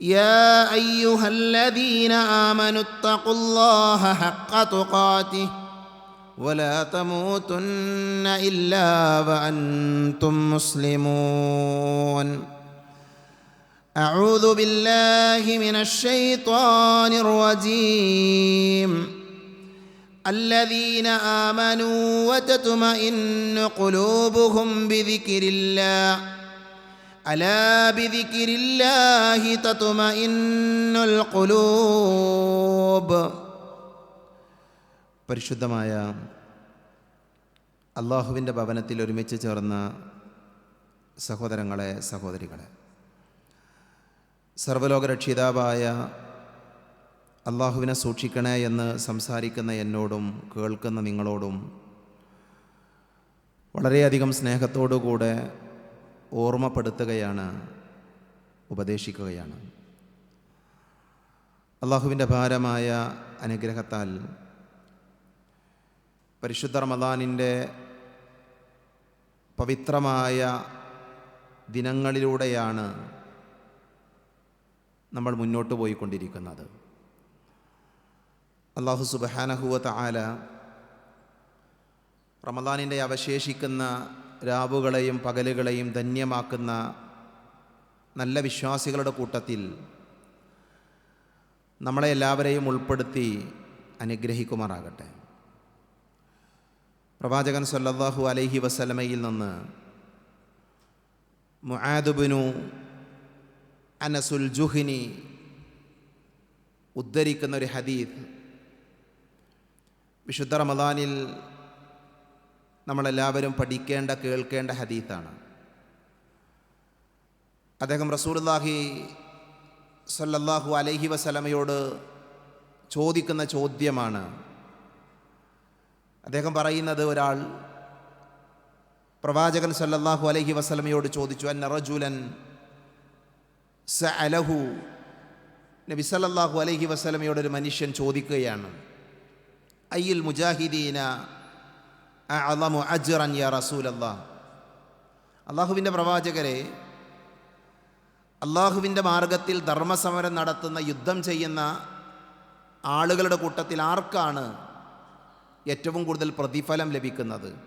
يا أيها الذين آمنوا اتقوا الله حق تقاته ولا تموتن إلا وأنتم مسلمون. أعوذ بالله من الشيطان الرجيم. الذين آمنوا وتطمئن قلوبهم بذكر الله ألا بذكر الله تطمئن القلوب പരിശുദ്ധമായ അള്ളാഹുവിൻ്റെ ഭവനത്തിൽ ഒരുമിച്ച് ചേർന്ന സഹോദരങ്ങളെ സഹോദരികളെ സർവലോകരക്ഷിതാവായ അള്ളാഹുവിനെ സൂക്ഷിക്കണേ എന്ന് സംസാരിക്കുന്ന എന്നോടും കേൾക്കുന്ന നിങ്ങളോടും വളരെയധികം സ്നേഹത്തോടുകൂടെ ഓർമ്മപ്പെടുത്തുകയാണ് ഉപദേശിക്കുകയാണ്. അള്ളാഹുവിന്റെ ഭാരമായ അനുഗ്രഹത്താൽ പരിശുദ്ധ റമദാനിന്റെ പവിത്രമായ ദിനങ്ങളിലൂടെയാണ് നമ്മൾ മുന്നോട്ട് പോയിക്കൊണ്ടിരിക്കുന്നത്. അള്ളാഹു സുബഹാനഹുവ ആല റമദാനിന്റെ അവശേഷിക്കുന്ന രാവുകളെയും പകലുകളെയും ധന്യമാക്കുന്ന നല്ല വിശ്വാസികളുടെ കൂട്ടത്തിൽ നമ്മളെ എല്ലാവരെയും ഉൾപ്പെടുത്തി അനുഗ്രഹിക്കുമാറാകട്ടെ. പ്രവാചകൻ സല്ലല്ലാഹു അലൈഹി വസലമയിൽ നിന്ന് മുആദുബിനു അനസുൽ ജുഹിനി ഉദ്ധരിക്കുന്ന ഒരു ഹദീദ് വിശുദ്ധ റമദാനിൽ നമ്മളെല്ലാവരും പഠിക്കേണ്ട കേൾക്കേണ്ട ഹദീത്താണ്. അദ്ദേഹം റസൂലുല്ലാഹി സല്ലല്ലാഹു അലൈഹി വസലമയോട് ചോദിക്കുന്ന ചോദ്യമാണ്. അദ്ദേഹം പറയുന്നത് ഒരാൾ പ്രവാചകൻ സല്ലല്ലാഹു അലൈഹി വസലമയോട് ചോദിച്ചു അൻ റജുലൻ സ അലഹു നബി സല്ലല്ലാഹു അലൈഹി വസലമയോട് ഒരു മനുഷ്യൻ ചോദിക്കുകയാണ് അയ്യിൽ മുജാഹിദീന അളമു അജ്റൻ യാ റസൂലല്ലാഹ് അള്ളാഹുവിന്റെ പ്രവാചകരെ അള്ളാഹുവിന്റെ മാർഗത്തിൽ ധർമ്മസമരം നടത്തുന്ന യുദ്ധം ചെയ്യുന്ന ആളുകളുടെ കൂട്ടത്തിൽ ആർക്കാണ് ഏറ്റവും കൂടുതൽ പ്രതിഫലം ലഭിക്കുന്നത്?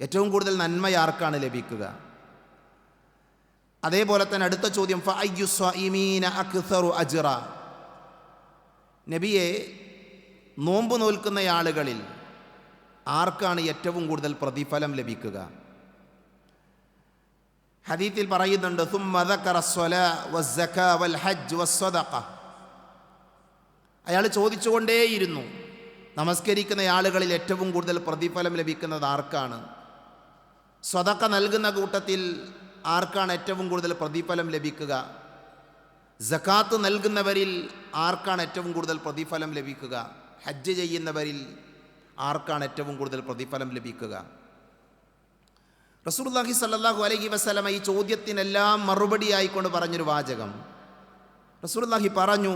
ഏറ്റവും കൂടുതൽ നന്മ ആർക്കാണ് ലഭിക്കുക? അതേപോലെ തന്നെ അടുത്ത ചോദ്യം അജ്റ. നബിയെ നോമ്പ് നോൽക്കുന്ന ആളുകളിൽ ആർക്കാണ് ഏറ്റവും കൂടുതൽ പ്രതിഫലം ലഭിക്കുക? ഹദീത്തിൽ പറയുന്നുണ്ട് അയാൾ ചോദിച്ചുകൊണ്ടേയിരുന്നു നമസ്കരിക്കുന്ന ആളുകളിൽ ഏറ്റവും കൂടുതൽ പ്രതിഫലം ലഭിക്കുന്നത് ആർക്കാണ്? സ്വതക്ക നൽകുന്ന കൂട്ടത്തിൽ ആർക്കാണ് ഏറ്റവും കൂടുതൽ പ്രതിഫലം ലഭിക്കുക? ജക്കാത്ത് നൽകുന്നവരിൽ ആർക്കാണ് ഏറ്റവും കൂടുതൽ പ്രതിഫലം ലഭിക്കുക? ഹജ്ജ് ചെയ്യുന്നവരിൽ ആർക്കാണ് ഏറ്റവും കൂടുതൽ പ്രതിഫലം ലഭിക്കുക? റസൂർല്ലാഹി സല്ലാഹു അലഹി വസ്ലമ ഈ ചോദ്യത്തിനെല്ലാം മറുപടി മറുപടിയായിക്കൊണ്ട് പറഞ്ഞൊരു വാചകം. റസൂർല്ലാഹി പറഞ്ഞു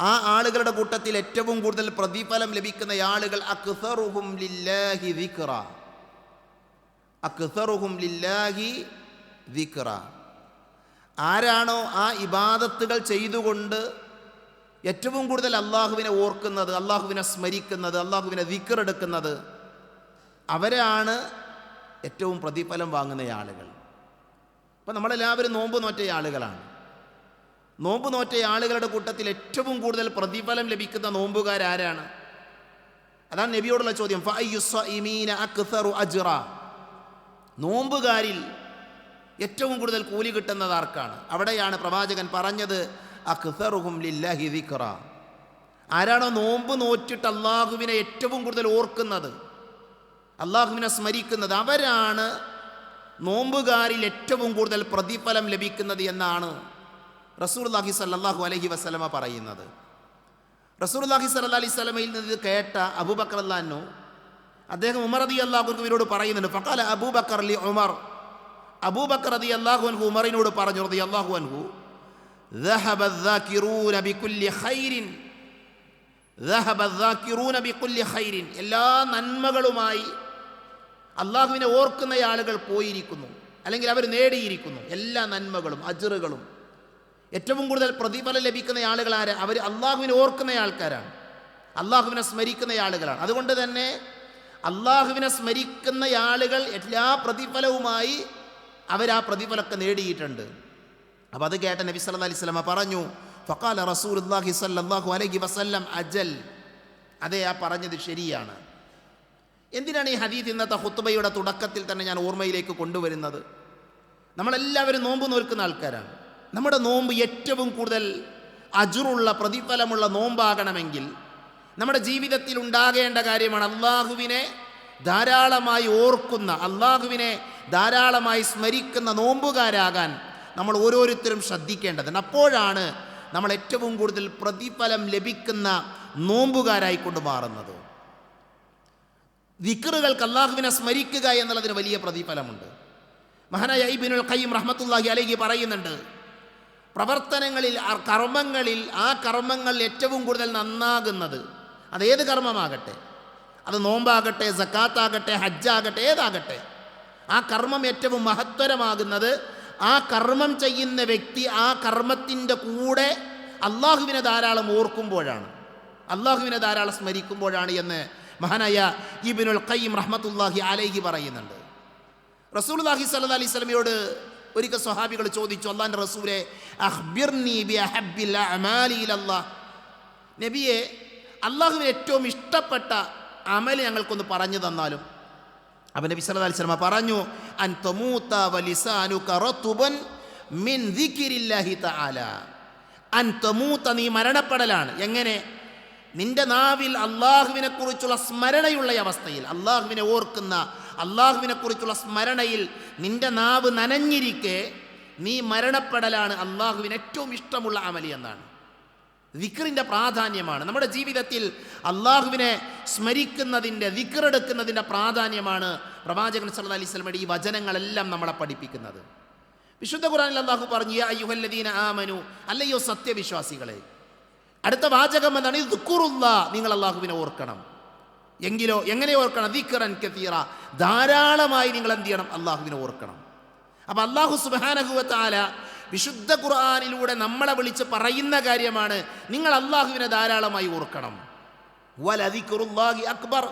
ആ ആളുകളുടെ കൂട്ടത്തിൽ ഏറ്റവും കൂടുതൽ പ്രതിഫലം ലഭിക്കുന്ന ആളുകൾ അക്സറുഹും ലില്ലാഹി ദിക്റ. അക്സറുഹും ലില്ലാഹി ദിക്റ. ആരാണോ ആ ഇബാദത്തുകൾ ചെയ്തുകൊണ്ട് ഏറ്റവും കൂടുതൽ അള്ളാഹുവിനെ ഓർക്കുന്നത് അള്ളാഹുവിനെ സ്മരിക്കുന്നത് അള്ളാഹുവിനെ ദിക്കറെടുക്കുന്നത് അവരാണ് ഏറ്റവും പ്രതിഫലം വാങ്ങുന്ന ആളുകൾ. അപ്പം നമ്മളെല്ലാവരും നോമ്പ് നോറ്റ ആളുകളാണ്. നോമ്പ് നോറ്റ ആളുകളുടെ കൂട്ടത്തിൽ ഏറ്റവും കൂടുതൽ പ്രതിഫലം ലഭിക്കുന്ന നോമ്പുകാരാരാണ്? അതാണ് നബിയോടുള്ള ചോദ്യം. അജ്റ. നോമ്പുകാരിൽ ഏറ്റവും കൂടുതൽ കൂലി കിട്ടുന്നത് ആർക്കാണ്? അവിടെയാണ് പ്രവാചകൻ പറഞ്ഞത് അക്സറുഹും ലില്ലാഹി ദിക്റ. ആരാണോ നോമ്പ് നോറ്റിട്ട് അള്ളാഹുവിനെ ഏറ്റവും കൂടുതൽ ഓർക്കുന്നത്? അള്ളാഹുവിനെ സ്മരിക്കുന്നത് അവരാണ് നോമ്പുകാരിൽ ഏറ്റവും കൂടുതൽ പ്രതിഫലം ലഭിക്കുന്നത് എന്നാണ് റസൂർലാഹി സല്ലാഹു അലഹി വസ്ലമ പറയുന്നത്. റസൂർലാഹി സല്ല അലൈഹി സ്വലമയിൽ നിന്ന് ഇത് കേട്ട അബൂബക്കർ അല്ലാനു അദ്ദേഹം ഉമർ അതി അള്ളാഹുവിനോട് പറയുന്നുണ്ട് ഫക്കാല അബൂബക്കർ അലി ഉമർ. അബൂബക്കർ അതി അള്ളാഹു അൻഹു ഉമറിനോട് പറഞ്ഞു റതി അള്ളാഹു അൻഹു ذهب الذاكرون بكل خير ذهب الذاكرون بكل خير എല്ലാ നന്മകളുമായി അള്ളാഹുവിനെ ഓർക്കുന്ന ആളുകൾ പോയിരിക്കുന്നു അല്ലെങ്കിൽ അവർ നേടിയിരിക്കുന്നു എല്ലാ നന്മകളും അജറുകളും ഏറ്റവും കൂടുതൽ പ്രതിഫലം ലഭിക്കുന്ന ആളുകൾ ആര് അവർ അള്ളാഹുവിനെ ഓർക്കുന്ന ആൾക്കാരാണ് അള്ളാഹുവിനെ സ്മരിക്കുന്ന ആളുകളാണ് അതുകൊണ്ട് തന്നെ അള്ളാഹുവിനെ സ്മരിക്കുന്ന ആളുകൾ എല്ലാ പ്രതിഫലവുമായി അവർ ആ പ്രതിഫലമൊക്കെ നേടിയിട്ടുണ്ട് അപ്പോൾ അത് കേട്ട നബി സല്ല അലൈഹി സ്വലമ പറഞ്ഞു ഫക്കാല റസൂൽ അള്ളാഹി സല്ലാഹു അലൈഹി വസല്ലം അജൽ. അതെ ആ പറഞ്ഞത് ശരിയാണ്. എന്തിനാണ് ഈ ഹദീദ് ഇന്നത്തെ ഹുത്തുബയുടെ തുടക്കത്തിൽ തന്നെ ഞാൻ ഓർമ്മയിലേക്ക് കൊണ്ടുവരുന്നത്? നമ്മളെല്ലാവരും നോമ്പ് നോൽക്കുന്ന ആൾക്കാരാണ്. നമ്മുടെ നോമ്പ് ഏറ്റവും കൂടുതൽ അജുറുള്ള പ്രതിഫലമുള്ള നോമ്പാകണമെങ്കിൽ നമ്മുടെ ജീവിതത്തിൽ ഉണ്ടാകേണ്ട കാര്യമാണ് അള്ളാഹുവിനെ ധാരാളമായി ഓർക്കുന്ന അള്ളാഹുവിനെ ധാരാളമായി സ്മരിക്കുന്ന നോമ്പുകാരാകാൻ നമ്മൾ ഓരോരുത്തരും ശ്രദ്ധിക്കേണ്ടതുണ്ട്. അപ്പോഴാണ് നമ്മൾ ഏറ്റവും കൂടുതൽ പ്രതിഫലം ലഭിക്കുന്ന നോമ്പുകാരായിക്കൊണ്ട് മാറുന്നത് വിക്റുകൾക്ക് അള്ളാഹുവിനെ സ്മരിക്കുക എന്നുള്ളതിന് വലിയ പ്രതിഫലമുണ്ട്. മഹാനായ ഐബിനുൽ ഖയ്യം റഹ്മത്തുല്ലാഹി അലൈഹി പറയുന്നുണ്ട് പ്രവർത്തനങ്ങളിൽ ആ കർമ്മങ്ങളിൽ ആ കർമ്മങ്ങൾ ഏറ്റവും കൂടുതൽ നന്നാകുന്നത് അതേത് കർമ്മമാകട്ടെ? അത് നോമ്പാകട്ടെ സക്കാത്താകട്ടെ ഹജ്ജാകട്ടെ ഏതാകട്ടെ? ആ കർമ്മം ഏറ്റവും മഹത്തരമാകുന്നത് ആ കർമ്മം ചെയ്യുന്ന വ്യക്തി ആ കർമ്മത്തിന്റെ കൂടെ അള്ളാഹുവിനെ ധാരാളം ഓർക്കുമ്പോഴാണ്. അള്ളാഹുവിനെ ധാരാളം സ്മരിക്കുമ്പോഴാണ് എന്ന് മഹാനായ ഇബിനുൽ ഖയ്യം റഹ്മത്തുല്ലാഹി അലൈഹി പറയുന്നുണ്ട്. റസൂൽ റസൂൽഹി സല്ല അലൈഹി സ്വലമിയോട് ഒരിക്കൽ സ്വഹാബികൾ ചോദിച്ചു അള്ളാന്റെ റസൂലെ നബിയെ അള്ളാഹുവിന് ഏറ്റവും ഇഷ്ടപ്പെട്ട അമൽ ഞങ്ങൾക്കൊന്ന് പറഞ്ഞു തന്നാലും അവൻ നബി സല്ലല്ലാഹു അലൈഹി വസല്ലം പറഞ്ഞു അൻ തമൂത വലിസാനുക റതുബൻ മിൻ ദിക്രില്ലാഹി തആല. അൻ തമൂത നീ മരണപ്പെടലാണ്. എങ്ങനെ? നിന്റെ നാവിൽ അള്ളാഹുവിനെ കുറിച്ചുള്ള സ്മരണയുള്ള അവസ്ഥയിൽ. അള്ളാഹുവിനെ ഓർക്കുന്ന അള്ളാഹുവിനെ കുറിച്ചുള്ള സ്മരണയിൽ നിന്റെ നാവ് നനഞ്ഞിരിക്കെ നീ മരണപ്പെടലാണ് അള്ളാഹുവിന് ഏറ്റവും ഇഷ്ടമുള്ള അമലി എന്നാണ്. വിക്റിന്റെ പ്രാധാന്യമാണ്. നമ്മുടെ ജീവിതത്തിൽ അള്ളാഹുവിനെ സ്മരിക്കുന്നതിന്റെ വിക്രെടുക്കുന്നതിന്റെ പ്രാധാന്യമാണ് പ്രവാചകൻ സല്ല അലൈഹി സ്വലമയുടെ ഈ വചനങ്ങളെല്ലാം നമ്മളെ പഠിപ്പിക്കുന്നത്. വിശുദ്ധ ഖുറാനിൽ അള്ളാഹു പറഞ്ഞു "യാ അയ്യുഹല്ലദീന ആമനു അല്ലയോ സത്യവിശ്വാസികളെ. അടുത്ത വാചകം എന്നാണ് ഇത് ദുക്കുറുള്ള നിങ്ങൾ അള്ളാഹുവിനെ ഓർക്കണം. എങ്കിലോ എങ്ങനെ ഓർക്കണം? ദിക്കറൻ കത്തീറ ധാരാളമായി നിങ്ങൾ എന്ത് ചെയ്യണം? അള്ളാഹുവിനെ ഓർക്കണം. അപ്പം അള്ളാഹു സുബാനഹുവത്താല വിശുദ്ധ ഖുർആാനിലൂടെ നമ്മളെ വിളിച്ച് പറയുന്ന കാര്യമാണ് നിങ്ങൾ അള്ളാഹുവിനെ ധാരാളമായി ഓർക്കണം. അക്ബർ.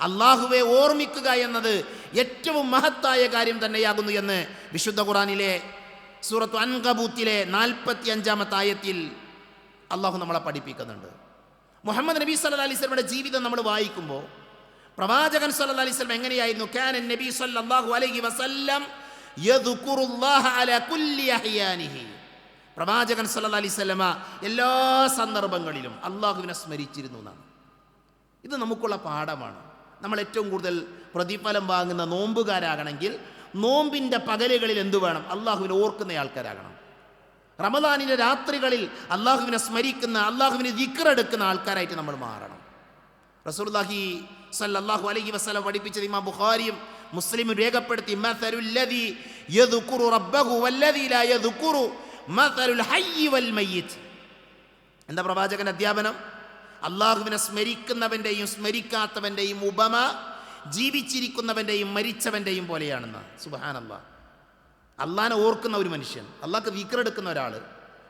അള്ളാഹുവെ ഓർമ്മിക്കുക എന്നത് ഏറ്റവും മഹത്തായ കാര്യം തന്നെയാകുന്നു എന്ന് വിശുദ്ധ ഖുറാനിലെ സൂറത്ത് അൻകബൂത്തിലെ നാൽപ്പത്തി അഞ്ചാമത്തെ ആയത്തിൽ അള്ളാഹു നമ്മളെ പഠിപ്പിക്കുന്നുണ്ട്. മുഹമ്മദ് നബി സല്ല അലൈഹി സ്വലമയുടെ ജീവിതം നമ്മൾ വായിക്കുമ്പോൾ പ്രവാചകൻ സല്ല അലൈഹി സ്വലം എങ്ങനെയായിരുന്നു? ക്യാൻ നബി സല്ലാഹു അലൈഹി വസല്ലം പ്രവാചകൻ സല്ലല്ലാഹു അലൈഹി വസല്ലമ എല്ലാ സന്ദർഭങ്ങളിലും അള്ളാഹുവിനെ സ്മരിച്ചിരുന്നു എന്നാണ്. ഇത് നമുക്കുള്ള പാഠമാണ്. നമ്മൾ ഏറ്റവും കൂടുതൽ പ്രതിഫലം വാങ്ങുന്ന നോമ്പുകാരാകണമെങ്കിൽ നോമ്പിന്റെ പകലുകളിൽ എന്തു വേണം? അള്ളാഹുവിനെ ഓർക്കുന്ന ആൾക്കാരാകണം. റമദാനിന്റെ രാത്രികളിൽ അള്ളാഹുവിനെ സ്മരിക്കുന്ന അള്ളാഹുവിനെ ദിക്കറെടുക്കുന്ന ആൾക്കാരായിട്ട് നമ്മൾ മാറണം. റസൂലുള്ളാഹി സല്ലാഹു അലഹി വസല്ലം പഠിപ്പിച്ചത് ഇമാ ബുഖാരിയും മുസ്ലിമും രേഖപ്പെടുത്തി എന്താ പ്രവാചകൻ അധ്യാപനം? അള്ളാഹുവിനെ സ്മരിക്കുന്നവന്റെയും സ്മരിക്കാത്തവന്റെയും ഉപമ ജീവിച്ചിരിക്കുന്നവന്റെയും മരിച്ചവന്റെയും പോലെയാണെന്ന്. സുബഹാനല്ലാ. അള്ളാഹിനെ ഓർക്കുന്ന ഒരു മനുഷ്യൻ അള്ളാഹ്ക്ക് വിക്രെടുക്കുന്ന ഒരാൾ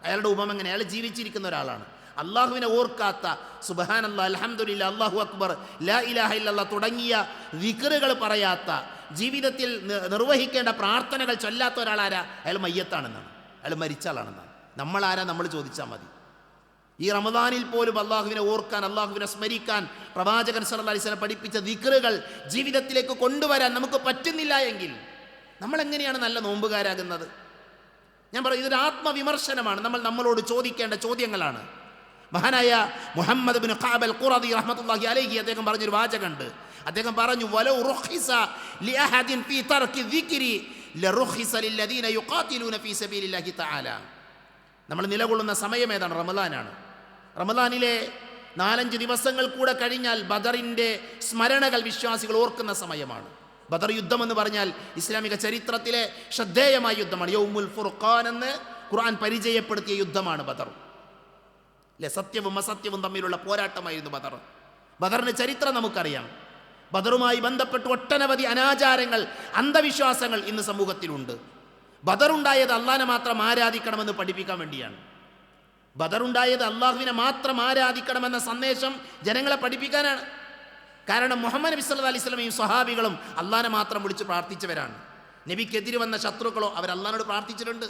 അയാളുടെ ഉപമ എങ്ങനെ അയാൾ ജീവിച്ചിരിക്കുന്ന ഒരാളാണ്. അള്ളാഹുവിനെ ഓർക്കാത്ത സുബഹാൻ അല്ലാ അലഹമുല്ല അള്ളാഹു അക്ബർ ലാ ഇലാഹ ഇല്ലല്ല തുടങ്ങിയ വിക്റുകൾ പറയാത്ത ജീവിതത്തിൽ നിർവഹിക്കേണ്ട പ്രാർത്ഥനകൾ ചൊല്ലാത്ത ഒരാളാരാ? അയാൾ മയ്യത്താണെന്നാണ്. അയാൾ മരിച്ച ആളാണെന്നാണ് നമ്മളാരാ? നമ്മൾ ചോദിച്ചാൽ മതി. ഈ റമദാനിൽ പോലും അള്ളാഹുവിനെ ഓർക്കാൻ അള്ളാഹുവിനെ സ്മരിക്കാൻ പ്രവാചകൻ വസല്ലം പഠിപ്പിച്ച ദിക്റുകൾ ജീവിതത്തിലേക്ക് കൊണ്ടുവരാൻ നമുക്ക് പറ്റുന്നില്ല എങ്കിൽ നമ്മൾ എങ്ങനെയാണ് നല്ല നോമ്പുകാരാകുന്നത്? ഞാൻ പറയും ഇതൊരു ആത്മവിമർശനമാണ്. നമ്മൾ നമ്മളോട് ചോദിക്കേണ്ട ചോദ്യങ്ങളാണ്. മഹാനായ മുഹമ്മദ് ബിൻ ഖാബൽ ഖുറദി റഹ്മത്തുള്ളാഹി അലൈഹി അദ്ദേഹം പറഞ്ഞൊരു വാചകമുണ്ട്. അദ്ദേഹം പറഞ്ഞു വല റുഖിസ ലിഅഹദിൻ ഫീ തർക്കി ദിക്രി ലറുഖിസ ലില്ലദീന യുഖാതിലൂന ഫീ സബീലില്ലാഹി തആല. നമ്മൾ നിലകൊള്ളുന്ന സമയം ഏതാണ്? റമദാനാണ്. റമദാനിലെ നാലഞ്ച് ദിവസങ്ങൾ കൂടെ കഴിഞ്ഞാൽ ബദറിന്റെ സ്മരണകൾ വിശ്വാസികൾ ഓർക്കുന്ന സമയമാണ്. ബദർ യുദ്ധം എന്ന് പറഞ്ഞാൽ ഇസ്ലാമിക ചരിത്രത്തിലെ ശ്രദ്ധേയമായ യുദ്ധമാണ്. യൗമുൽ ഫുർഖാൻ എന്ന് ഖുർആൻ പരിചയപ്പെടുത്തിയ യുദ്ധമാണ് ബദർ. അല്ലെ? സത്യവും അസത്യവും തമ്മിലുള്ള പോരാട്ടമായിരുന്നു ബദർ. ബദറിന് ചരിത്രം നമുക്കറിയാം. ബദറുമായി ബന്ധപ്പെട്ട് ഒട്ടനവധി അനാചാരങ്ങൾ അന്ധവിശ്വാസങ്ങൾ ഇന്ന് സമൂഹത്തിലുണ്ട്. ബദറുണ്ടായത് അള്ളാഹിനെ മാത്രം ആരാധിക്കണമെന്ന് പഠിപ്പിക്കാൻ വേണ്ടിയാണ്. ബദറുണ്ടായത് അള്ളാഹുവിനെ മാത്രം ആരാധിക്കണമെന്ന സന്ദേശം ജനങ്ങളെ പഠിപ്പിക്കാനാണ്. കാരണം മുഹമ്മദ് നബി സല്ലാ അലൈഹി സ്വലമയും സ്വഹാബികളും അള്ളാഹിനെ മാത്രം വിളിച്ച് പ്രാർത്ഥിച്ചവരാണ്. നബിക്കെതിരെ വന്ന ശത്രുക്കളോ അവർ അള്ളഹാനോട് പ്രാർത്ഥിച്ചിട്ടുണ്ട്.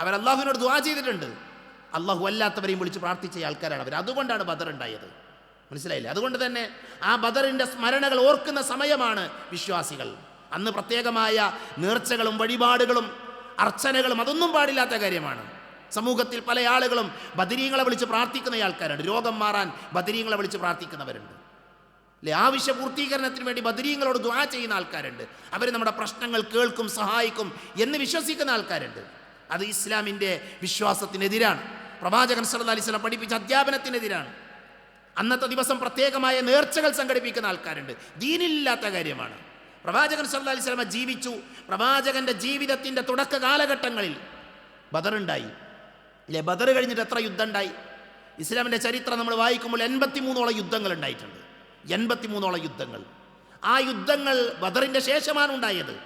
അവർ അള്ളാഹുവിനോട് ദുആ ചെയ്തിട്ടുണ്ട്. അള്ളാഹു അല്ലാത്തവരെയും വിളിച്ച് പ്രാർത്ഥിച്ച ആൾക്കാരാണ് അവർ. അതുകൊണ്ടാണ് ബദർ ഉണ്ടായത്. മനസ്സിലായില്ലേ? അതുകൊണ്ട് തന്നെ ആ ബദറിന്റെ സ്മരണകൾ ഓർക്കുന്ന സമയമാണ് വിശ്വാസികൾ. അന്ന് പ്രത്യേകമായ നേർച്ചകളും വഴിപാടുകളും അർച്ചനകളും അതൊന്നും പാടില്ലാത്ത കാര്യമാണ്. സമൂഹത്തിൽ പല ആളുകളും ബദരീങ്ങളെ വിളിച്ച് പ്രാർത്ഥിക്കുന്ന ആൾക്കാരുണ്ട് രോഗം മാറാൻ ബദരീങ്ങളെ വിളിച്ച് പ്രാർത്ഥിക്കുന്നവരുണ്ട്. അല്ലെ ആവശ്യ പൂർത്തീകരണത്തിന് വേണ്ടി ബദരീങ്ങളോട് ദ്വാ ചെയ്യുന്ന ആൾക്കാരുണ്ട്. അവർ നമ്മുടെ പ്രശ്നങ്ങൾ കേൾക്കും സഹായിക്കും എന്ന് വിശ്വസിക്കുന്ന ആൾക്കാരുണ്ട്. അത് ഇസ്ലാമിന്റെ വിശ്വാസത്തിനെതിരാണ്. പ്രവാചകൻ സല്ലാ വസല്ലം പഠിപ്പിച്ച അധ്യാപനത്തിനെതിരാണ്. അന്നത്തെ ദിവസം പ്രത്യേകമായ നേർച്ചകൾ സംഘടിപ്പിക്കുന്ന ആൾക്കാരുണ്ട്. ദീനില്ലാത്ത കാര്യമാണ്. പ്രവാചകൻ സല്ലാ അലൈഹി വസല്ലം ജീവിച്ചു. പ്രവാചകന്റെ ജീവിതത്തിന്റെ തുടക്ക കാലഘട്ടങ്ങളിൽ ബദറുണ്ടായി അല്ലെ ബദർ കഴിഞ്ഞിട്ട് എത്ര യുദ്ധം ഉണ്ടായി ഇസ്ലാമിന്റെ ചരിത്രം നമ്മൾ വായിക്കുമ്പോൾ എൺപത്തി മൂന്നോളം യുദ്ധങ്ങൾ ഉണ്ടായിട്ടുണ്ട്. എൺപത്തി മൂന്നോളം യുദ്ധങ്ങൾ. ആ യുദ്ധങ്ങൾ ബദറിന്റെ ശേഷമാണ് ഉണ്ടായത്.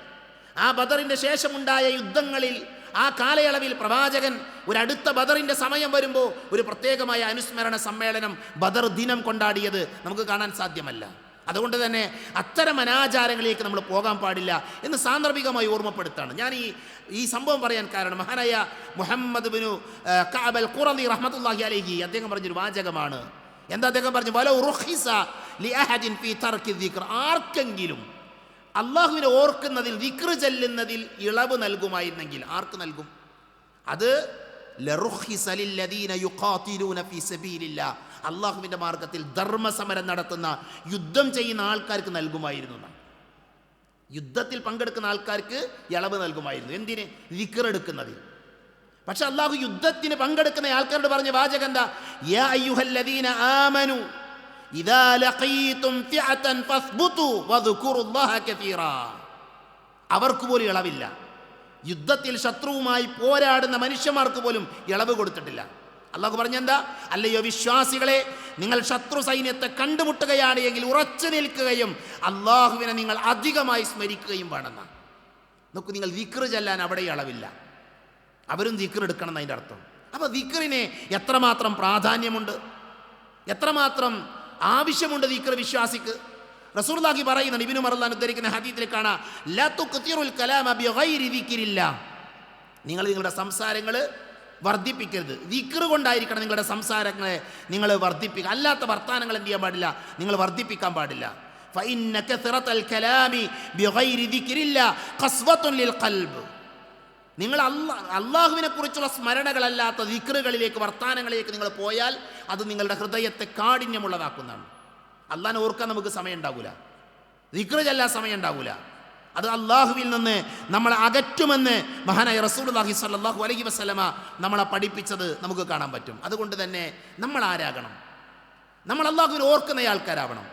ആ ബദറിന്റെ ശേഷമുണ്ടായ യുദ്ധങ്ങളിൽ ആ കാലയളവിൽ പ്രവാചകൻ ഒരു അടുത്ത ബദറിന്റെ സമയം വരുമ്പോൾ ഒരു പ്രത്യേകമായ അനുസ്മരണ സമ്മേളനം ബദർ ദിനം കൊണ്ടാടിയത് നമുക്ക് കാണാൻ സാധ്യമല്ല. അതുകൊണ്ട് തന്നെ അത്തരം അനാചാരങ്ങളിലേക്ക് നമ്മൾ പോകാൻ പാടില്ല എന്ന് സാന്ദർഭികമായി ഓർമ്മപ്പെടുത്താണ്. ഞാൻ ഈ ഈ സംഭവം പറയാൻ കാരണം മഹാനായ മുഹമ്മദ് ബിനു കാബൽ ഖുറലി ഖുറദി അലഹി അദ്ദേഹം പറഞ്ഞൊരു വാചകമാണ്. എന്താ അദ്ദേഹം പറഞ്ഞു? വലൗ ലിഅഹദിൻ ഫീ തർക്കി ദിക്ർ ആർക്കെങ്കിലും അള്ളാഹുവിനെ ഓർക്കുന്നതിൽ വിക്രു ചെല്ലുന്നതിൽ ഇളവ് നൽകുമായിരുന്നെങ്കിൽ ആർക്ക് നൽകും? അത് അള്ളാഹുവിന്റെ മാർഗത്തിൽ ധർമ്മസമരം നടത്തുന്ന യുദ്ധം ചെയ്യുന്ന ആൾക്കാർക്ക് നൽകുമായിരുന്നു. യുദ്ധത്തിൽ പങ്കെടുക്കുന്ന ആൾക്കാർക്ക് ഇളവ് നൽകുമായിരുന്നു. എന്തിന്? വിക്രെടുക്കുന്നതിൽ പക്ഷെ അള്ളാഹു യുദ്ധത്തിന് പങ്കെടുക്കുന്ന ആൾക്കാരോട് പറഞ്ഞ വാചകം അവർക്ക് പോലും ഇളവില്ല. യുദ്ധത്തിൽ ശത്രുവുമായി പോരാടുന്ന മനുഷ്യന്മാർക്ക് പോലും ഇളവ് കൊടുത്തിട്ടില്ല. അള്ളാഹു പറഞ്ഞെന്താ? അല്ലയോ വിശ്വാസികളെ നിങ്ങൾ ശത്രു സൈന്യത്തെ കണ്ടുമുട്ടുകയാണ് എങ്കിൽ ഉറച്ചു നിൽക്കുകയും അള്ളാഹുവിനെ നിങ്ങൾ അധികമായി സ്മരിക്കുകയും വേണമെന്ന്. നോക്കൂ നിങ്ങൾ ദിക്റ് ചെല്ലാൻ അവിടെ ഇളവില്ല. അവരും ദിക്ർ എടുക്കണം എന്നതിന്റെ അർത്ഥം. അപ്പോൾ ദിക്റിന് എത്രമാത്രം പ്രാധാന്യമുണ്ട്? എത്രമാത്രം ആവശ്യമുണ്ട് ദിക്ർ വിശ്വാസിക്ക്. റസൂർലാഖി പറയുന്ന നിബിനു മറല്ലാൻ ഉദ്ധരിക്കുന്ന ഹദീത്തിൽ കാണാം നിങ്ങൾ നിങ്ങളുടെ സംസാരങ്ങൾ വർദ്ധിപ്പിക്കരുത്. ദിക്ർ കൊണ്ടായിരിക്കണം നിങ്ങളുടെ സംസാരങ്ങളെ നിങ്ങൾ വർദ്ധിപ്പിക്കുക അല്ലാത്ത വർത്തമാനങ്ങൾ എന്ത് ചെയ്യാൻ പാടില്ല? നിങ്ങൾ വർദ്ധിപ്പിക്കാൻ പാടില്ല. ഫൈൻ നിങ്ങൾ അല്ലാ അള്ളാഹുവിനെ കുറിച്ചുള്ള സ്മരണകളല്ലാത്ത ദിക്റുകളിലേക്ക് വർത്തമാനങ്ങളിലേക്ക് നിങ്ങൾ പോയാൽ അത് നിങ്ങളുടെ ഹൃദയത്തെ കാഠിന്യമുള്ളതാക്കുന്നതാണ്. അള്ളാഹിനെ ഓർക്കാൻ നമുക്ക് സമയം ഉണ്ടാവില്ല ദിക്റ് സമയം ഉണ്ടാവില്ല അത് അള്ളാഹുവിൽ നിന്ന് നമ്മളെ അകറ്റുമെന്ന് മഹാനായ റസൂലുള്ളാഹി സ്വല്ലല്ലാഹു അലഹി വസല്ലമ നമ്മളെ പഠിപ്പിച്ചത് നമുക്ക് കാണാൻ പറ്റും. അതുകൊണ്ട് തന്നെ നമ്മൾ ആരാകണം? നമ്മൾ അള്ളാഹുവിനെ ഓർക്കുന്ന ആൾക്കാരാവണം.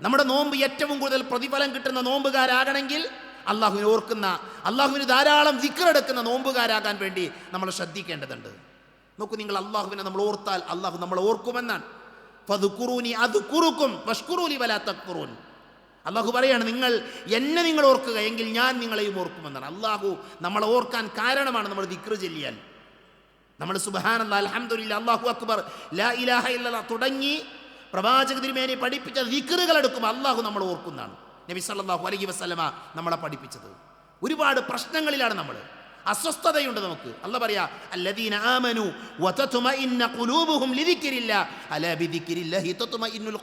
നമ്മുടെ നോമ്പ് ഏറ്റവും കൂടുതൽ പ്രതിഫലം കിട്ടുന്ന നോമ്പുകാരാകണമെങ്കിൽ അള്ളാഹുവിനെ ഓർക്കുന്ന അള്ളാഹുവിന് ധാരാളം വിക്രെടുക്കുന്ന നോമ്പുകാരാകാൻ വേണ്ടി നമ്മൾ ശ്രദ്ധിക്കേണ്ടതുണ്ട്. നോക്കൂ നിങ്ങൾ അള്ളാഹുവിനെ നമ്മൾ ഓർത്താൽ അള്ളാഹു നമ്മൾ ഓർക്കുമെന്നാണ്. ഫതുക്കുറൂനി അത് കുറുക്കും വഷ്കുറൂലി വലാത്തക്കുറൂൻ അള്ളാഹു പറയാണ് നിങ്ങൾ എന്നെ നിങ്ങൾ ഓർക്കുക എങ്കിൽ ഞാൻ നിങ്ങളെയും ഓർക്കുമെന്നാണ്. അള്ളാഹു നമ്മളെ ഓർക്കാൻ കാരണമാണ് നമ്മൾ ദിക്റ് ചെല്ലിയാൽ. നമ്മൾ സുബഹാനല്ലാ അൽഹംദുലില്ലാ അള്ളാഹു അക്ബർ ലാ ഇലാഹ ഇല്ലല്ലാ തുടങ്ങി പ്രവാചക തിരുമേനി പഠിപ്പിച്ച ദിക്റുകൾ എടുക്കുമ്പോൾ അള്ളാഹു നമ്മൾ ഓർക്കുന്നതാണ്. നബി സല്ലല്ലാഹു അലൈഹി വസല്ലമ നമ്മളെ പഠിപ്പിച്ചത്. ഒരുപാട് പ്രശ്നങ്ങളിലാണ് നമ്മൾ അസ്വസ്ഥതയുണ്ട് നമുക്ക്. അല്ല പറയാ ലിദിക്രില്ല. ബിദിക്രില്ലാഹി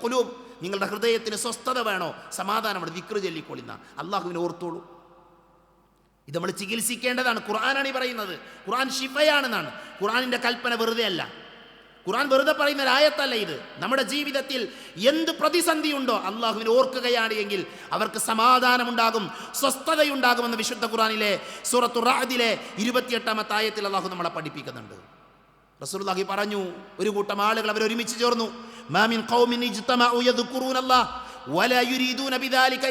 ഖുലൂബ്. നിങ്ങളുടെ ഹൃദയത്തിന് സ്വസ്ഥത വേണോ? സമാധാനം വേണം. ദിക്റ് ചൊല്ലിക്കൊള്ളുന്ന. അള്ളാഹുവിനെ ഓർത്തോളൂ. ഇത് നമ്മൾ ചികിത്സിക്കേണ്ടതാണ്. ഖുർആനാണ് ഈ പറയുന്നത്. ഖുർആൻ ഷിഫയാണെന്നാണ് ഖുർആനിന്റെ കൽപ്പന വെറുതെ അല്ല ഖുർആൻ വെറുതെ പറയുന്ന ഒരായത്തല്ല ഇത്. നമ്മുടെ ജീവിതത്തിൽ എന്ത് പ്രതിസന്ധിയുണ്ടോ അള്ളാഹുവിനെ ഓർക്കുകയാണ് എങ്കിൽ അവർക്ക് സമാധാനമുണ്ടാകും സ്വസ്ഥതയുണ്ടാകുമെന്ന് വിശുദ്ധ ഖുറാനിലെ സൂറത്തു റാദിലെ ഇരുപത്തിയെട്ടാമത്തെ ആയത്തിൽ അള്ളാഹു നമ്മളെ പഠിപ്പിക്കുന്നുണ്ട്. റസൂലുള്ളാഹി പറഞ്ഞു ഒരു കൂട്ടം ആളുകൾ അവർ ഒരുമിച്ച് ചേർന്നു. മാമിൻ ഖൗമിൻ ഇജ്തമഉ വലാ ബിദാലിക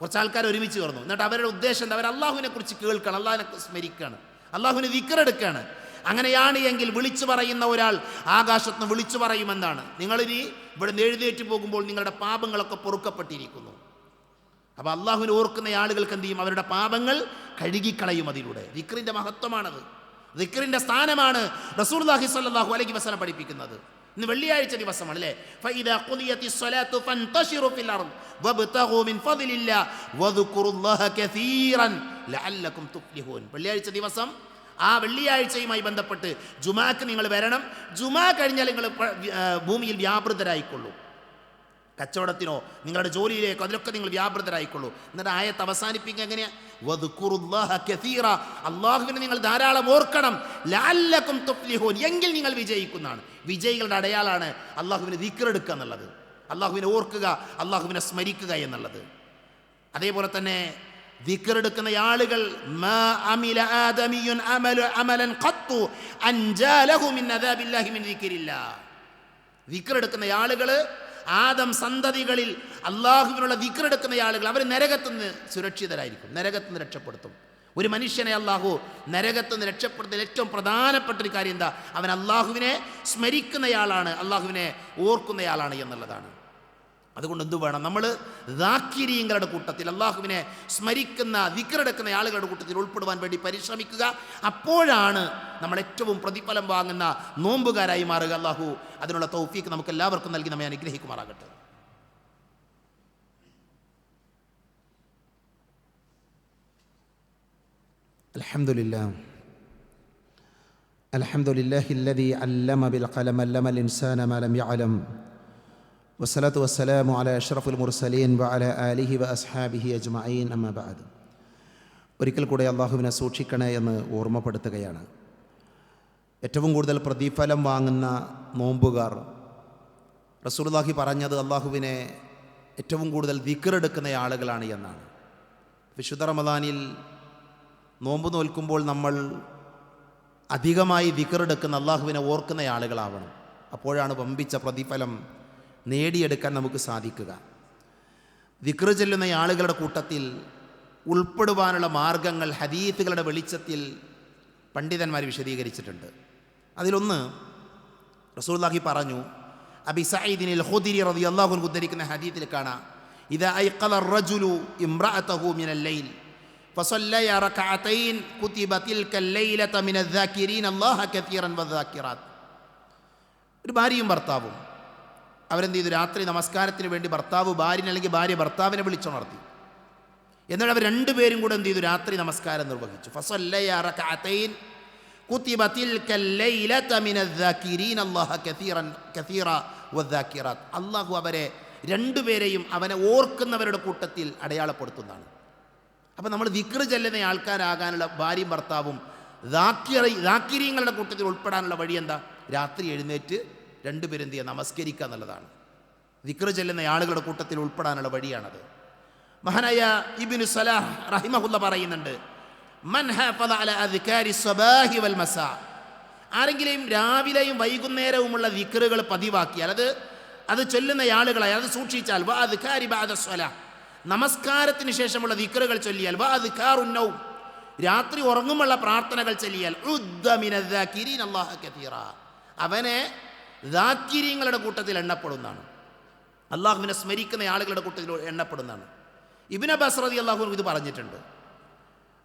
കുറച്ച് ആൾക്കാർ ഒരുമിച്ച് ചേർന്നു. എന്നിട്ട് അവരുടെ ഉദ്ദേശം എന്താ? അവർ അള്ളാഹുവിനെ കുറിച്ച് കേൾക്കണം അള്ളാഹിനെ സ്മരിക്കുകയാണ് അള്ളാഹുവിനെ വിക്കറെടുക്കുകയാണ് അങ്ങനെയാണ് എങ്കിൽ വിളിച്ചു പറയുന്ന ഒരാൾ ആകാശത്ത് നിന്ന് വിളിച്ചു പറയുമെന്നാണ് നിങ്ങളിനി ഇവിടെ നിന്ന് എഴുന്നേറ്റ് പോകുമ്പോൾ നിങ്ങളുടെ പാപങ്ങളൊക്കെ പൊറുക്കപ്പെട്ടിരിക്കുന്നു അപ്പോൾ അള്ളാഹുവിനെ ഓർക്കുന്ന ആളുകൾക്ക് എന്ത് ചെയ്യും അവരുടെ പാപങ്ങൾ കഴുകിക്കളയും അതിലൂടെ ദിക്റിൻ്റെ മഹത്വമാണത് ദിക്റിൻ്റെ സ്ഥാനമാണ് റസൂൽഹി സ്വല്ലല്ലാഹു അലൈഹി വസല്ലം പഠിപ്പിക്കുന്നത് ഇന്ന് വെള്ളിയാഴ്ച ദിവസമാണ് അല്ലേ فإذا قضيت الصلاة فانتشروا في الأرض وابتغوا من فضل الله واذكروا الله كثيرا لعلكم تفلحون വെള്ളിയാഴ്ച ദിവസം ആ വെള്ളിയാഴ്ചയുമായി ബന്ധപ്പെട്ട് ജുമാക്ക് നിങ്ങൾ വരണം. ജുമാ കഴിഞ്ഞാൽ നിങ്ങൾ ഭൂമിയിൽ വ്യാപൃതരായിക്കൊള്ളൂ. കച്ചവടത്തിനോ നിങ്ങളുടെ ജോലിയിലേക്കോ അതിലൊക്കെ നിങ്ങൾ വ്യാപൃതരായിക്കൊള്ളൂ. എന്നിട്ട് ആയത്ത് അവസാനിപ്പിക്കുക എങ്ങനെയാ? അള്ളാഹുവിനെ നിങ്ങൾ ധാരാളം ഓർക്കണം. ലാല്ലക്കും തുഫ്ലിഹൂൻ. എങ്കിൽ നിങ്ങൾ വിജയിക്കുന്നതാണ്. വിജയികളുടെ അടയാളാണ് അള്ളാഹുവിനെ ദിക്കറെടുക്കുക എന്നുള്ളത്. അള്ളാഹുവിനെ ഓർക്കുക അള്ളാഹുവിനെ സ്മരിക്കുക എന്നുള്ളത്. അതേപോലെ തന്നെ ദിക്കറെടുക്കുന്ന ആളുകൾ ദിക്റെടുക്കുന്ന ആളുകൾ ആദം സന്തതികളിൽ അള്ളാഹുവിനുള്ള ദിക്കറെടുക്കുന്ന ആളുകൾ അവർ നരകത്തുനിന്ന് സുരക്ഷിതരായിരിക്കും നരകത്തുനിന്ന് രക്ഷപ്പെടുത്തും. ഒരു മനുഷ്യനെ അള്ളാഹു നരകത്തുനിന്ന് രക്ഷപ്പെടുത്തുന്ന ഏറ്റവും പ്രധാനപ്പെട്ട ഒരു കാര്യം എന്താ? അവൻ അള്ളാഹുവിനെ സ്മരിക്കുന്നയാളാണ് അള്ളാഹുവിനെ ഓർക്കുന്നയാളാണ് എന്നുള്ളതാണ്. അതുകൊണ്ട് എന്തു വേണം നമ്മൾ ദാക്കിരീങ്ങളുടെ കൂട്ടത്തിൽ അള്ളാഹുവിനെ സ്മരിക്കുന്ന ദിക്കറെടുക്കുന്ന ആളുകളുടെ കൂട്ടത്തിൽ ഉൾപ്പെടുവാൻ വേണ്ടി പരിശ്രമിക്കുക അപ്പോഴാണ് നമ്മൾ ഏറ്റവും പ്രതിഫലം വാങ്ങുന്ന നോമ്പുകാരായി മാറുക അള്ളാഹു അതിനുള്ള തൗഫീക്ക് നമുക്ക് എല്ലാവർക്കും നൽകി നമ്മെ അനുഗ്രഹിക്കുമാറാകട്ടെ الحمد لله الحمد لله الذي علم بالقلم علم الإنسان ما لم يعلم വസ്സലാത്തു വസ്സലാമു അല അഷ്റഫുൽ മുർസലീൻ വഅല അലിഹി വ അസ്ഹാബിഹി അജ്മഈൻ അമ്മബാദ് ഒരിക്കൽ കൂടെ അള്ളാഹുവിനെ സൂക്ഷിക്കണേ എന്ന് ഓർമ്മപ്പെടുത്തുകയാണ്. ഏറ്റവും കൂടുതൽ പ്രതിഫലം വാങ്ങുന്ന നോമ്പുകാർ റസൂൽദാഹി പറഞ്ഞത് അള്ളാഹുവിനെ ഏറ്റവും കൂടുതൽ ദിക്കറെടുക്കുന്ന ആളുകളാണ് എന്നാണ്. വിശുദ്ധ റമദാനിൽ നോമ്പ് നോൽക്കുമ്പോൾ നമ്മൾ അധികമായി ദിക്കറെടുക്കുന്ന അള്ളാഹുവിനെ ഓർക്കുന്ന ആളുകളാവണം. അപ്പോഴാണ് പമ്പിച്ച പ്രതിഫലം നേടിയെടുക്കാൻ നമുക്ക് സാധിക്കുക ദിക്റ് ചെല്ലുന്ന ആളുകളുടെ കൂട്ടത്തിൽ ഉൾപ്പെടുവാനുള്ള മാർഗങ്ങൾ ഹദീത്തുകളുടെ വെളിച്ചത്തിൽ പണ്ഡിതന്മാർ വിശദീകരിച്ചിട്ടുണ്ട് അതിലൊന്ന് റസൂൽദാഹി പറഞ്ഞു അബി സഈദിനിൽ ഖുദരി റളിയല്ലാഹു അൻഹു ഉദ്ധരിക്കുന്ന ഹദീത്തിൽ കാണാം ഇദാ ഐഖല الرجل امرأته من الليل فصلى ركعتين كتب تلك الليلة من الذاكرين الله كثيرا والذاكرات ഒരു ഭാര്യയും ഭർത്താവും അവരെന്ത് ചെയ്തു? രാത്രി നമസ്കാരത്തിന് വേണ്ടി ഭർത്താവ് ഭാര്യനെ അല്ലെങ്കിൽ ഭാര്യ ഭർത്താവിനെ വിളിച്ചുണർത്തി എന്നിട്ട് അവർ രണ്ടുപേരും കൂടെ എന്ത് ചെയ്തു? രാത്രി നമസ്കാരം നിർവഹിച്ചു. അള്ളാഹു അവരെ രണ്ടുപേരെയും അവനെ ഓർക്കുന്നവരുടെ കൂട്ടത്തിൽ അടയാളപ്പെടുത്തുന്നതാണ്. അപ്പം നമ്മൾ ദിക്ർ ചെല്ലുന്ന ആൾക്കാരാകാനുള്ള ഭാര്യയും ഭർത്താവും ദാക്കിറി ദാക്കിരിയങ്ങളുടെ കൂട്ടത്തിൽ ഉൾപ്പെടാനുള്ള വഴി എന്താ? രാത്രി എഴുന്നേറ്റ് രണ്ടുപേരും എന്ത് ചെയ്യുക നമസ്കരിക്കുക എന്നുള്ളതാണ്. ദിക്ർ ചെല്ലുന്ന ആളുകളുടെ കൂട്ടത്തിൽ ഉൾപ്പെടാനുള്ള വഴിയാണത്. മഹാനായ ഇബിനു സലാഹ് റഹിമഹുല്ല പറയുന്നുണ്ട് ആരെങ്കിലും രാവിലെയും വൈകുന്നേരവുമുള്ള ദിക്കറുകൾ പതിവാക്കിയാൽ അത് അത് ചൊല്ലുന്ന ആളുകളെ അത് സൂക്ഷിച്ചാൽ നമസ്കാരത്തിന് ശേഷമുള്ള ദിക്കറുകൾ ചൊല്ലിയാൽ വാ അദ്കാറുന്നവും രാത്രി ഉറങ്ങുമുള്ള പ്രാർത്ഥനകൾ ചൊല്ലിയാൽ. അവനെ ദാക്കിര്യങ്ങളുടെ കൂട്ടത്തിൽ എണ്ണപ്പെടുന്നതാണ്. അള്ളാഹുവിനെ സ്മരിക്കുന്ന ആളുകളുടെ കൂട്ടത്തിൽ എണ്ണപ്പെടുന്നതാണ്. ഇബിൻ അബ്ബാസ് റതി അള്ളാഹു ഇത് പറഞ്ഞിട്ടുണ്ട്.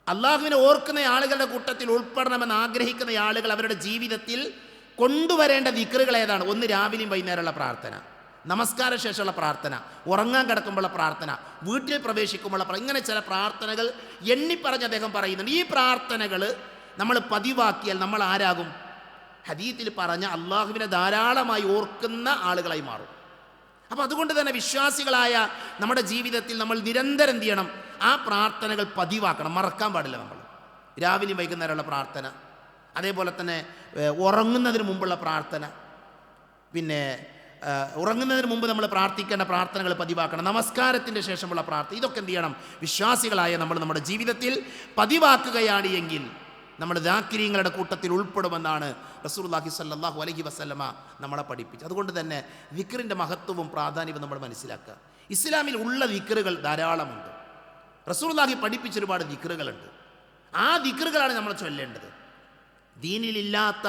അള്ളാഹുവിനെ ഓർക്കുന്ന ആളുകളുടെ കൂട്ടത്തിൽ ഉൾപ്പെടണമെന്ന് ആഗ്രഹിക്കുന്ന ആളുകൾ അവരുടെ ജീവിതത്തിൽ കൊണ്ടുവരേണ്ട ദിക്റുകൾ ഏതാണ്? ഒന്ന് രാവിലെയും വൈകുന്നേരമുള്ള പ്രാർത്ഥന നമസ്കാര ശേഷമുള്ള പ്രാർത്ഥന ഉറങ്ങാൻ കിടക്കുമ്പോഴുള്ള പ്രാർത്ഥന വീട്ടിൽ പ്രവേശിക്കുമ്പോഴുള്ള പ്രാ- ഇങ്ങനെ ചില പ്രാർത്ഥനകൾ എണ്ണിപ്പറഞ്ഞ് അദ്ദേഹം പറയുന്നുണ്ട്. ഈ പ്രാർത്ഥനകൾ നമ്മൾ പതിവാക്കിയാൽ നമ്മൾ ആരാകും? ഹദീത്തിൽ പറഞ്ഞ അള്ളാഹുവിനെ ധാരാളമായി ഓർക്കുന്ന ആളുകളായി മാറും. അപ്പോൾ അതുകൊണ്ട് തന്നെ വിശ്വാസികളായ നമ്മുടെ ജീവിതത്തിൽ നമ്മൾ നിരന്തരം എന്ത് ചെയ്യണം? ആ പ്രാർത്ഥനകൾ പതിവാക്കണം. മറക്കാൻ പാടില്ല നമ്മൾ. രാവിലെയും വൈകുന്നേരമുള്ള പ്രാർത്ഥന അതേപോലെ തന്നെ ഉറങ്ങുന്നതിന് മുമ്പുള്ള പ്രാർത്ഥന പിന്നെ ഉറങ്ങുന്നതിന് മുമ്പ് നമ്മൾ പ്രാർത്ഥിക്കേണ്ട പ്രാർത്ഥനകൾ പതിവാക്കണം. നമസ്കാരത്തിന്റെ ശേഷമുള്ള പ്രാർത്ഥന ഇതൊക്കെ എന്ത് ചെയ്യണം? വിശ്വാസികളായ നമ്മൾ നമ്മുടെ ജീവിതത്തിൽ പതിവാക്കുകയാണ് എങ്കിൽ നമ്മൾ ദാക്കിരിയങ്ങളുടെ കൂട്ടത്തിൽ ഉൾപ്പെടുമെന്നാണ് റസൂർലാഹി സല്ലാഹു അലഹി വസ്ലമ നമ്മളെ പഠിപ്പിച്ചത്. അതുകൊണ്ട് തന്നെ വിക്രിന്റെ മഹത്വവും പ്രാധാന്യവും നമ്മൾ മനസ്സിലാക്കുക. ഇസ്ലാമിൽ ഉള്ള വിക്രുകൾ ധാരാളമുണ്ട്. റസൂർലാഹി പഠിപ്പിച്ച ഒരുപാട് വിക്രുകളുണ്ട് ആ വിക്രുകളാണ് നമ്മൾ ചൊല്ലേണ്ടത്. ദീനിലില്ലാത്ത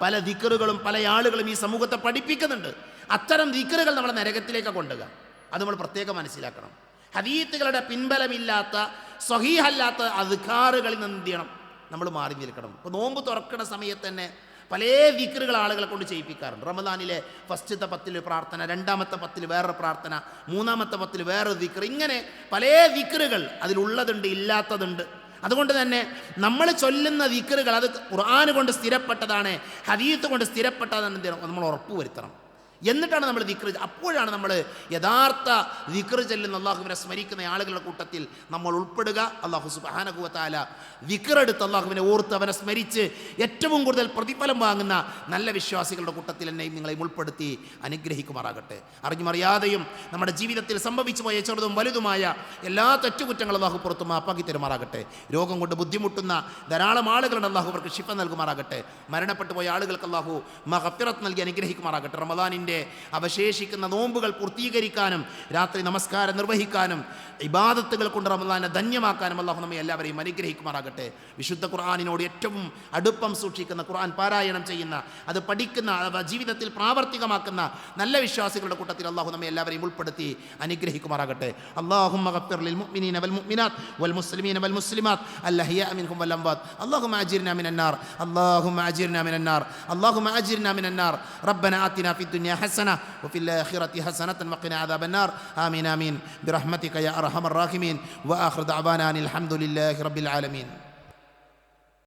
പല ദിക്കറുകളും പല ആളുകളും ഈ സമൂഹത്തെ പഠിപ്പിക്കുന്നുണ്ട്. അത്തരം ദിക്കറുകൾ നമ്മളെ നരകത്തിലേക്ക് കൊണ്ടുക അത് നമ്മൾ പ്രത്യേകം മനസ്സിലാക്കണം. ഹദീത്തുകളുടെ പിൻബലമില്ലാത്ത സ്വഹീഹല്ലാത്ത അധികാറുകളിൽ നിന്ന് എന്ത് ചെയ്യണം? നമ്മൾ മാറി നിൽക്കണം. ഇപ്പോൾ നോമ്പ് തുറക്കുന്ന സമയത്ത് തന്നെ പല വിക്രുകൾ ആളുകളെ കൊണ്ട് ചെയ്യിപ്പിക്കാറുണ്ട്. റമദാനിലെ ഫസ്റ്റത്തെ പത്തിൽ പ്രാർത്ഥന രണ്ടാമത്തെ പത്തിൽ വേറൊരു പ്രാർത്ഥന മൂന്നാമത്തെ പത്തിൽ വേറൊരു വിക്ർ ഇങ്ങനെ പല വിക്രുകൾ അതിലുള്ളതുണ്ട് ഇല്ലാത്തതുണ്ട്. അതുകൊണ്ട് തന്നെ നമ്മൾ ചൊല്ലുന്ന വിക്രുകൾ അത് ഖുർആൻ കൊണ്ട് സ്ഥിരപ്പെട്ടതാണ് ഹദീത്ത് കൊണ്ട് സ്ഥിരപ്പെട്ടതാണ് നമ്മൾ ഉറപ്പ് വരുത്തണം എന്നിട്ടാണ് നമ്മൾ ദിക്ർ അപ്പോഴാണ് നമ്മൾ യഥാർത്ഥ ദിക്ർ ചെല്ലുന്ന അള്ളാഹുവിനെ സ്മരിക്കുന്ന ആളുകളുടെ കൂട്ടത്തിൽ നമ്മൾ ഉൾപ്പെടുക. അള്ളാഹു സുബാനകുവത്താല എടുത്ത് അള്ളാഹുവിനെ ഓർത്ത് അവനെ സ്മരിച്ച് ഏറ്റവും കൂടുതൽ പ്രതിഫലം വാങ്ങുന്ന നല്ല വിശ്വാസികളുടെ കൂട്ടത്തിൽ എന്നെയും നിങ്ങളെയും ഉൾപ്പെടുത്തി അനുഗ്രഹിക്കുമാറാകട്ടെ. അറിഞ്ഞുമറിയാതെയും നമ്മുടെ ജീവിതത്തിൽ സംഭവിച്ചു പോയ ചെറുതും വലുതുമായ എല്ലാ തെറ്റുകുറ്റങ്ങളും അള്ളാഹു പുറത്തും മാപ്പാക്കി തരുമാറാകട്ടെ. രോഗം കൊണ്ട് ബുദ്ധിമുട്ടുന്ന ധാരാളം ആളുകളുടെ അള്ളാഹു അവർക്ക് ശിഫ നൽകുമാറാകട്ടെ. മരണപ്പെട്ടു പോയ ആളുകൾക്ക് അള്ളാഹു മഹപ്പിറത്ത് നൽകി അനുഗ്രഹിക്കുമാറാകട്ടെ. റമദാനിന്റെ അവശേഷിക്കുന്ന നോമ്പുകൾ പൂർത്തീകരിക്കാനും രാത്രി നമസ്കാരം നിർവഹിക്കാനും ഇബാദത്തുകൾ കൊണ്ട് റമദാനെ ധന്യമാക്കാനും അള്ളാഹു നമ്മെ എല്ലാവരെയും അനുഗ്രഹിക്കുമാറാകട്ടെ വിശുദ്ധ ഖുർആാനിനോട് ഏറ്റവും അടുപ്പം സൂക്ഷിക്കുന്ന ഖുർആൻ പാരായണം ചെയ്യുന്ന അത് പഠിക്കുന്ന അവ ജീവിതത്തിൽ പ്രാവർത്തികമാക്കുന്ന നല്ല വിശ്വാസികളുടെ കൂട്ടത്തിൽ അള്ളാഹു നമ്മെ എല്ലാവരെയും ഉൾപ്പെടുത്തി അനുഗ്രഹിക്കുമാറാകട്ടെ അള്ളാഹു للمؤمنين والمؤمنات والمسلمين والمسلمات الأحياء منهم والأموات اللهم أجرنا من النار اللهم أجرنا من النار اللهم أجرنا من النار ربنا آتنا في الدنيا حسنة وفي الآخرة حسنة وقنا عذاب النار. آمين آمين. برحمتك يا أرحم الراحمين. وآخر دعوانا أن الحمد لله رب العالمين.